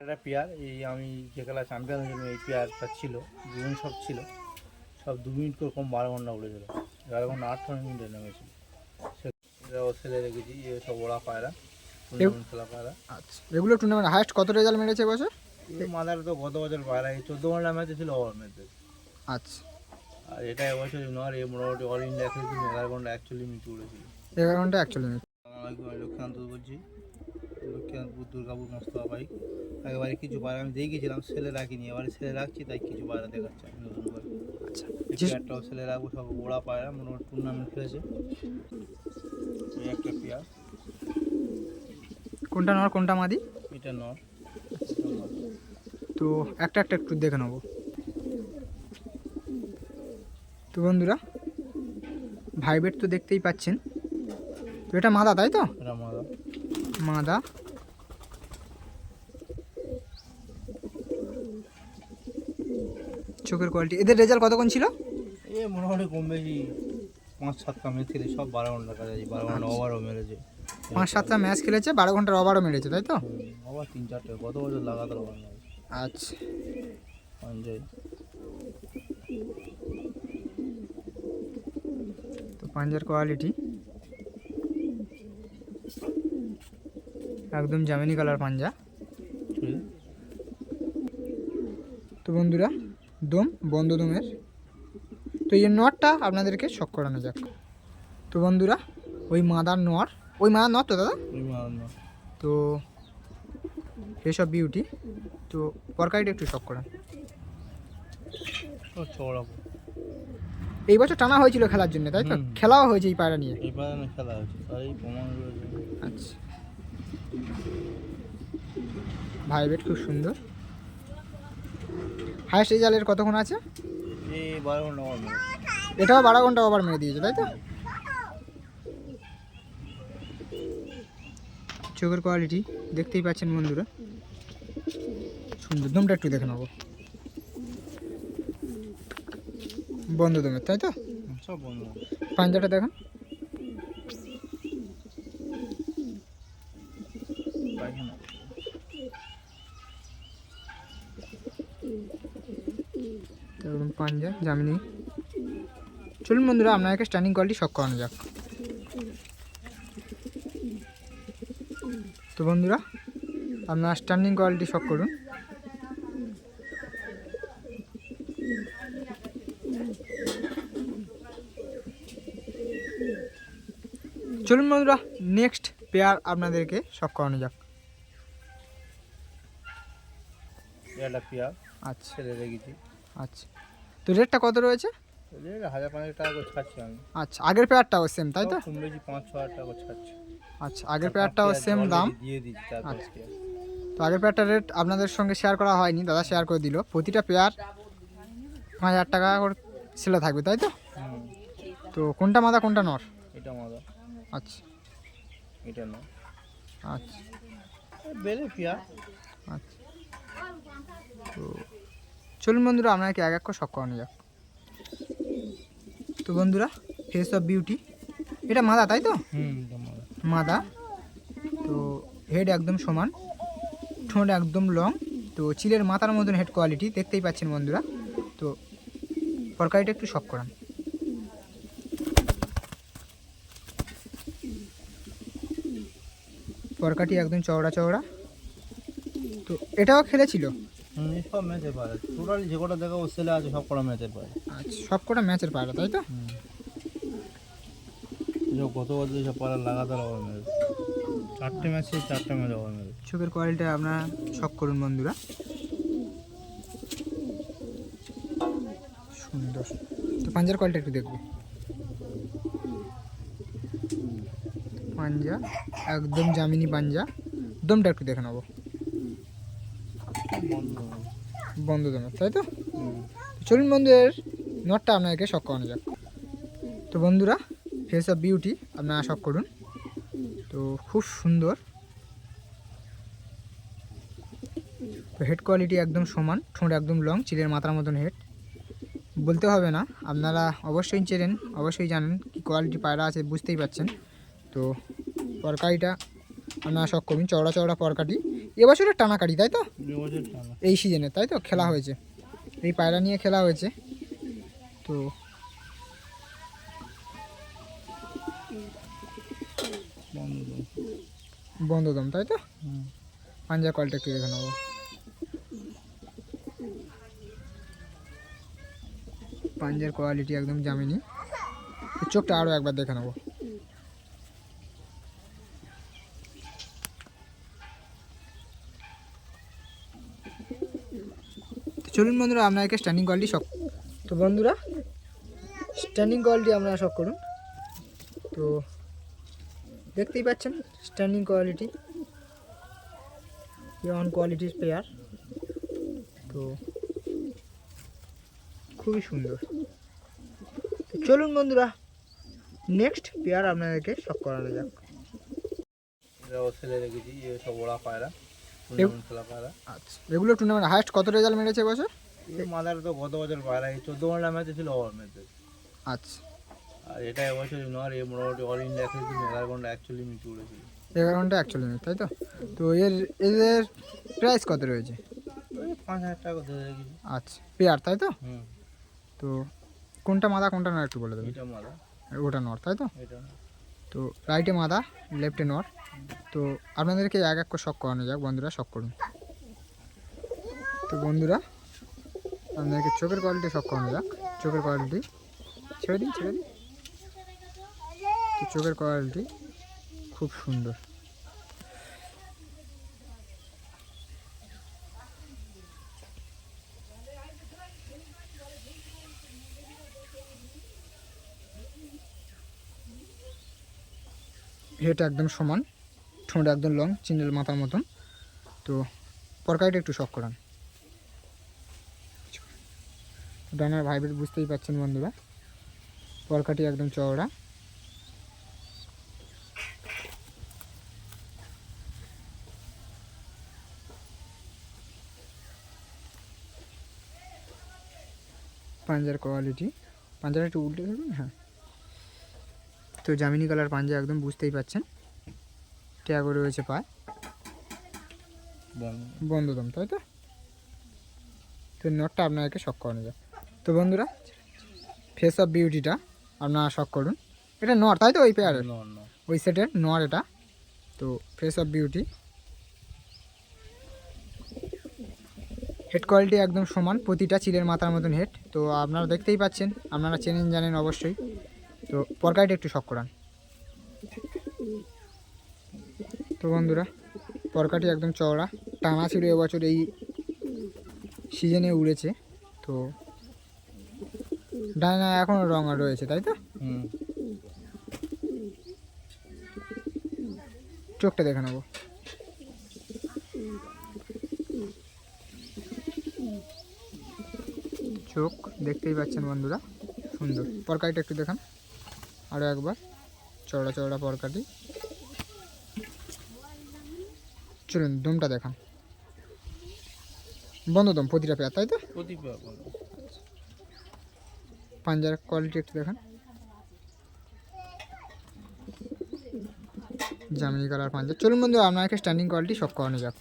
একটা পেয়ার এই আমি যে খেলা চ্যাম্পিয়ন জন্য এই পেয়ারটা ছিল দুজন সব ছিল। সব দু মিনিট করে কম বারো ঘণ্টা উড়েছিল এগারো ঘণ্টা আট মিনিটে নেমেছিল সেটাও ছেলে রেখেছি এ সব ওরা পায়রা টুর্নামেন্ট খেলা পায়রা। আচ্ছা এগুলো টুর্নামেন্ট হাইস্ট কত রেজাল্ট মেরেছে এবছর মাদার তো গত বছর পায়রা এই চোদ্দ ঘণ্টা ম্যাচে ছিল ওভার ম্যাচে আচ্ছা। আর এটা এবছর নয় এই মোটামুটি অল ইন্ডিয়া খেলেছিল এগারো ঘণ্টা অ্যাকচুয়ালি মিট উড়েছিল। এগারো ঘণ্টা একচল্লিশ মিনিট লক্ষ্মীকান্ত বলছি লক্ষ্মীকান্তপুর দুর্গাপুর মোস্তফা বাইক একেবারে কিছু পায়রা আমি দেখেছিলাম ছেলে রাখিনি এবারে ছেলে রাখছি তাই কিছু পায়রা দেখাচ্ছি আমি নতুন করে। আচ্ছা পেয়ারটাও ছেলে রাখব সব ওড়া পায়রা মোটামুটি টুর্নামেন্ট খেলেছে। এই একটা পেয়ার কোনটা নর কোনটা মাদি? এটা নর। তো একটা একটা একটু দেখে নেব। তো বন্ধুরা ভাইবেট তো দেখতেই পাচ্ছেন। তো এটা মাদা তাই তো? এটা মাদা। মাদা। চোখের কোয়ালিটি এদের রেজাল্ট কতক্ষণ ছিল? এ মোটামুটি কম বেশি পাঁচ সাতটা ম্যাচ খেলে সব বারো ঘণ্টা কাছাকাছি বারো ঘণ্টা ওভারও মেরেছে। পাঁচ সাতটা ম্যাচ খেলেছে বারো ঘণ্টার ওভারও মেরেছে তাই তো? আবার তিন চারটে গত বছর লাগাতার ওভার আচ্ছা। সঞ্জয় তো পাঞ্জার কোয়ালিটি একদম জামিনি কালার পাঞ্জা। তো বন্ধুরা দম বন্ধ দমের। তো এই নটটা আপনাদেরকে শখ করানো যাক। তো বন্ধুরা ওই মাদার নর ওই মাদার নর তো দাদা? তো এসব বিউটি তো পরকারিটা একটু শখ করান। এই বছর টানা হয়েছিল খেলার জন্য তাই তো? খেলাও হয়েছে এই পায়রা নিয়ে। খেলা আচ্ছা। ভাইবেট খুব সুন্দর। কতক্ষণ আছে? এই ঘণ্টা ওভার মেরেছে এটাও বারো ঘণ্টা ওভার মেরে দিয়েছে তাই তো? চোখের কোয়ালিটি দেখতেই পাচ্ছেন বন্ধুরা। সুন্দর দমটা একটু দেখে নেব। বন্ধ দমের তাই তো? সব বন্ধ। পাঞ্জাটা দেখেন পায়খানা একদম পাঞ্জা জামিনি চলুন বন্ধুরা আপনাকে স্ট্যান্ডিং কোয়ালিটি শখ করানো যাক। তো বন্ধুরা আপনার স্ট্যান্ডিং কোয়ালিটি শখ করুন। চলুন বন্ধুরা নেক্সট পেয়ার আপনাদেরকে শখ করানো যাক। আচ্ছা। আচ্ছা। তো রেটটা কত রয়েছে? হাজার পাঁচ টাকা করে ছাড়ছি আমি। আচ্ছা আগের পেয়ারটাও সেম তাই তো? কম বেশি পাঁচ ছ হাজার টাকা করে ছাড়ছি। আচ্ছা আগের পেয়ারটাও সেম দাম? দিয়ে দিচ্ছি আচ্ছা। তো আগের পেয়ারটার রেট আপনাদের সঙ্গে শেয়ার করা হয়নি দাদা শেয়ার করে দিল। প্রতিটা পেয়ার পাঁচ হাজার টাকা করে সেলে থাকবে তাই তো? তো কোনটা মাদা কোনটা নর? এটা মাদা। আচ্ছা। এটা না আচ্ছা। বেলে পেয়ার। আচ্ছা। তো চলুন বন্ধুরা আপনাকে এক এক করে শখ করানো যাক। তো বন্ধুরা ফেস অফ বিউটি এটা মাদা তাই তো? মাদা। তো হেড একদম সমান ঠোঁট একদম লং তো চিলের মাথার মতন হেড কোয়ালিটি দেখতেই পাচ্ছেন বন্ধুরা। তো তরকারিটা একটু শখ করান। তরকারি একদম চওড়া চওড়া। তো এটাও খেলেছিল? সব ম্যাচে টোটালি যে কটা সেলে আছে সব কটা ম্যাচে আচ্ছা সব কটা ম্যাচের পায়রা তাই তো? গত বছর সব পাড়া লাগাতার ওভার মেরেছে। চারটে ম্যাচে চারটে ম্যাচ ওভার চোখের কোয়ালিটি আপনারা শখ করুন বন্ধুরা। সুন্দর। তো পাঞ্জার কোয়ালিটি একটু দেখব। পাঞ্জা একদম জামিনি পাঞ্জা। দমটা একটু দেখে নেব। বন্ধ গেছে। বন্ধ দমের তাই তো? চলুন বন্ধুদের নটটা আপনাকে শখ করানো যাক। তো বন্ধুরা ফেস অফ বিউটি আপনারা শখ করুন। তো খুব সুন্দর। তো হেড কোয়ালিটি একদম সমান, ঠোঁট একদম লং চিলের মাথার মতন হেড বলতে হবে না, আপনারা অবশ্যই চেনেন, অবশ্যই জানেন কি কোয়ালিটি পায়রা আছে, বুঝতেই পাচ্ছেন তো পরকারিটা আপনারা শখ করুন চওড়া চওড়া পরকাটি এবছরের টানাকাটি তাই তো? এই সিজনে তাই তো? খেলা হয়েছে। এই পায়রা নিয়ে খেলা হয়েছে। তো। বন্ধদম। তাই তো? হুম। পাঞ্জাব কোয়ালিটি একটু দেখে নেব। পাঞ্জার কোয়ালিটি একদম জামিনি। চোখটা আরও একবার দেখে নেব। চলুন বন্ধুরা আপনাকে স্ট্যান্ডিং কোয়ালিটি শখ তো বন্ধুরা স্ট্যান্ডিং কোয়ালিটি আপনারা শখ করুন। তো দেখতেই পাচ্ছেন স্ট্যান্ডিং কোয়ালিটি অন কোয়ালিটির পেয়ার তো খুবই সুন্দর। চলুন বন্ধুরা নেক্সট পেয়ার আপনাদেরকে শখ করানো যাক। ছেলে রেখেছি সব ওরা পায়রা। আচ্ছা। এগুলো টুর্নামেন্ট হাইস্ট কত রেজাল্ট মেরেছে বছর? এই মাদার তো গত বছর পায়রা এই চোদ্দ ঘণ্টা ম্যাচে ছিল ওভার ম্যাচে আচ্ছা। আর এটা এবছরই নয় এ মোটামুটি অল ইন্ডিয়া খেলছিল এগারো ঘণ্টা অ্যাকচুয়ালি মিট উড়েছিল এগারো ঘণ্টা একচল্লিশ মিনিট তাই তো? তো এর এদের প্রাইস কত রয়েছে? পাঁচ হাজার টাকা ধরে আচ্ছা পেয়ার তাই তো? হুম। তো কোনটা মাদা কোনটা নর একটু বলে দেবেন এটা মাদা। ওটা নর তাই তো? এটা না। তো রাইটে মাদা লেফটে নর। তো আপনাদেরকে এক এক করে শখ করানো যাক, বন্ধুরা শখ করুন। তো বন্ধুরা, আপনাদেরকে চোখের কোয়ালিটি শখ করানো যাক। চোখের কোয়ালিটি ছেড়ে দিন ছেড়ে দিন তো চোখের কোয়ালিটি খুব সুন্দর। হেড একদম সমান, ঠোঁট একদম লং চিন্ডেল মাথার মতন। তো পরকাইটা একটু শখ করান। ডানার ভাইব্রেট বুঝতেই পাচ্ছেন বন্ধুরা। পরকাটি একদম চওড়া। পাঞ্জার কোয়ালিটি পাঞ্জাটা একটু উল্টে ধরুন হ্যাঁ। তো জামিনি কালার পাঞ্জা একদম বুঝতেই পাচ্ছেন। ট্যাগও রয়েছে পায়। বন্ধ। বন্ধুদম তাই তো? তো নটটা আপনাকে শখ করানো যায় তো বন্ধুরা ফেস অফ বিউটিটা আপনারা শখ করুন। এটা নর তাই তো? ওই পেয়ারের ওই সেটের নর এটা। তো face of beauty head quality একদম সমান প্রতিটা চিলের মাথার মতন হেড তো আপনারা দেখতেই পাচ্ছেন আপনারা চেনেন জানেন অবশ্যই। তো পরকাইটা একটু শখ করান। তো বন্ধুরা পরকাটি একদম চওড়া। টানা ছিল এবছর এই সিজনে উড়েছে তো ডানা এখনও রঙ রয়েছে তাই তো? চোখটা দেখে নেব। চোখ দেখতেই পাচ্ছেন বন্ধুরা সুন্দর। পরকাটিটা একটু দেখান। আরও একবার। চওড়া চওড়া পরকাটি। চলুন দমটা দেখান। বন্ধ দম প্রতিটা পেয়ার তাই তো? পাঞ্জার কোয়ালিটি একটু দেখান। জামিনি কালার পাঞ্জা চলুন বন্ধু আপনাকে স্ট্যান্ডিং কোয়ালিটি সব করানো যাক।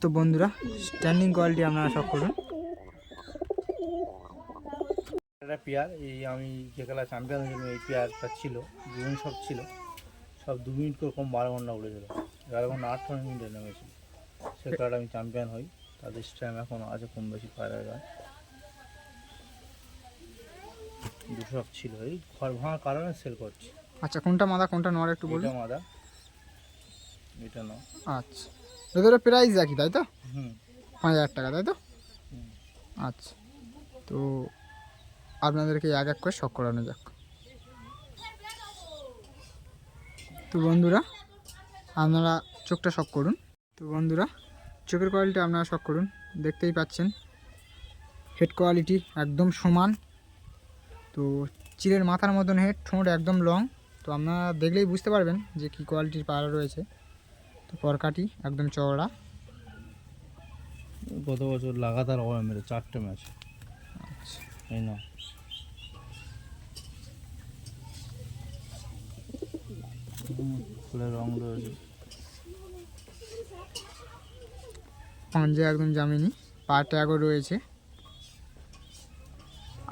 তো বন্ধুরা স্ট্যান্ডিং কোয়ালিটি আপনারা সব করুন। একটা পেয়ার এই আমি যে খেলা চ্যাম্পিয়ন হয়েছিলাম এই পেয়ারটা ছিল দুজন সব ছিল। সব দু মিনিট করে কম বারো ঘণ্টা উড়ে উড়েছিল এগারো ঘণ্টা আট মিনিটে নেমেছিল সে খেলাটা আমি চ্যাম্পিয়ন হই। তাদের স্ট্যাম এখন আছে কম বেশি পায়রা গায়ে দুশো ছিল। এই ঘর ভাঙার কারণে সেল করছি। আচ্ছা কোনটা মাদা কোনটা নর একটু বলুন? মাদা। এটা না আচ্ছা। এদের প্রাইস একই তাই তো? হুম। পাঁচ হাজার টাকা তাই তো। আচ্ছা। তো আপনাদেরকে এক এক করে শখ করানো যাক। তো বন্ধুরা আপনারা চোখটা শখ করুন। তো বন্ধুরা চোখের কোয়ালিটি আপনারা শখ করুন। দেখতেই পাচ্ছেন হেড কোয়ালিটি একদম সমান। তো চিলের মাথার মতন হেড ঠোঁট একদম লং তো আপনারা দেখলেই বুঝতে পারবেন যে কী কোয়ালিটির পাড়া রয়েছে। তো পরকাটি একদম চওড়া। গত বছর লাগাতার মেরে চারটে ম্যাচ আচ্ছা। এই না ফুলের রং রয়েছে পাঞ্জা একদম জামিনি পা ট্যাগও রয়েছে।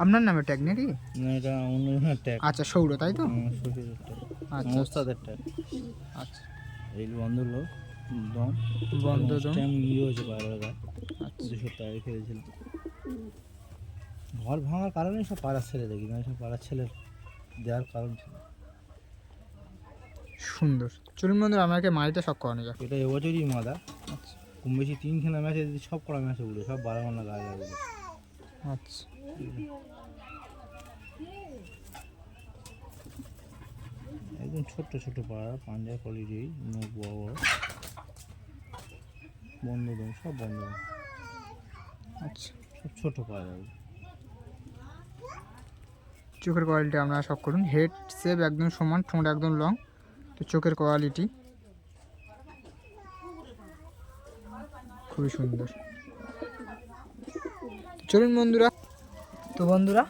আপনার নামে ট্যাগ নাকি? না এটা ট্যাগ আচ্ছা সৌর তাই তো? আচ্ছা মোস্তাদের ট্যাগ আচ্ছা। এই বন্ধ লোক দম বন্ধ দম ইয়ে হয়েছে গায়ে। আচ্ছা। দুশো ঘর ভাঙার কারণে সব পাড়ার ছেলে দেখি না সব পাড়ার ছেলে দেওয়ার কারণ ছিল। সুন্দর। চলুন বন্ধুরা আমাকে মাড়িটা শখ করানো যাক এটা এবছরই মাদা। আচ্ছা। কম বেশি তিন তিনখানা ম্যাচে যদি সব করা ম্যাচে উঠে সব বারো ঘণ্টা গায়ে লাগবে। আচ্ছা। একদম ছোট্ট ছোট পাড়া পাঞ্জাব কোয়ালিটি মুখ বড় বড়। বন্ধ দম সব বন্ধ আচ্ছা। সব ছোট পায়রা চোখের কোয়ালিটি আপনারা শখ করুন। হেড সেভ একদম সমান ঠোঁট একদম লং তো চোখের কোয়ালিটি খুবই সুন্দর। চলুন বন্ধুরা। তো বন্ধুরা,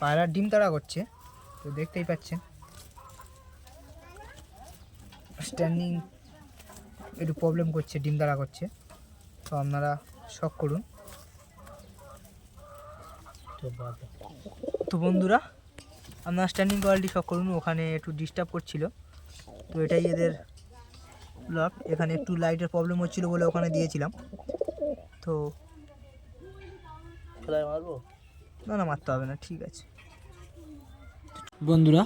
পায়রার ডিম তাড়া করছে, তো দেখতেই পাচ্ছেন। স্ট্যান্ডিং একটু প্রবলেম করছে, ডিম তাড়া করছে। তো আপনারা শখ করুন। তো তো বন্ধুরা, আপনার স্ট্যান্ডিং কোয়ালিটি শখ করুন, ওখানে একটু ডিস্টার্ব করছিল। তো এটাই এদের লক এখানে একটু লাইটের প্রবলেম হচ্ছিল বলে ওখানে দিয়েছিলাম। তো মারবো? না না মারতে হবে না ঠিক আছে। বন্ধুরা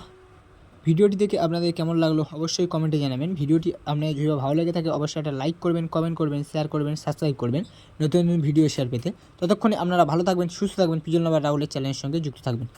ভিডিওটি দেখে আপনাদের কেমন লাগল অবশ্যই কমেন্টে জানাবেন। ভিডিওটি আপনাদের যদি ভালো লেগে থাকে অবশ্যই একটা লাইক করবেন কমেন্ট করবেন শেয়ার করবেন সাবস্ক্রাইব করবেন নতুন নতুন ভিডিও শেয়ার পেতে। ততক্ষণে আপনারা ভালো থাকবেন সুস্থ থাকবেন। পিজন লাভার রাহুলের চ্যানেলের সঙ্গে যুক্ত থাকবেন।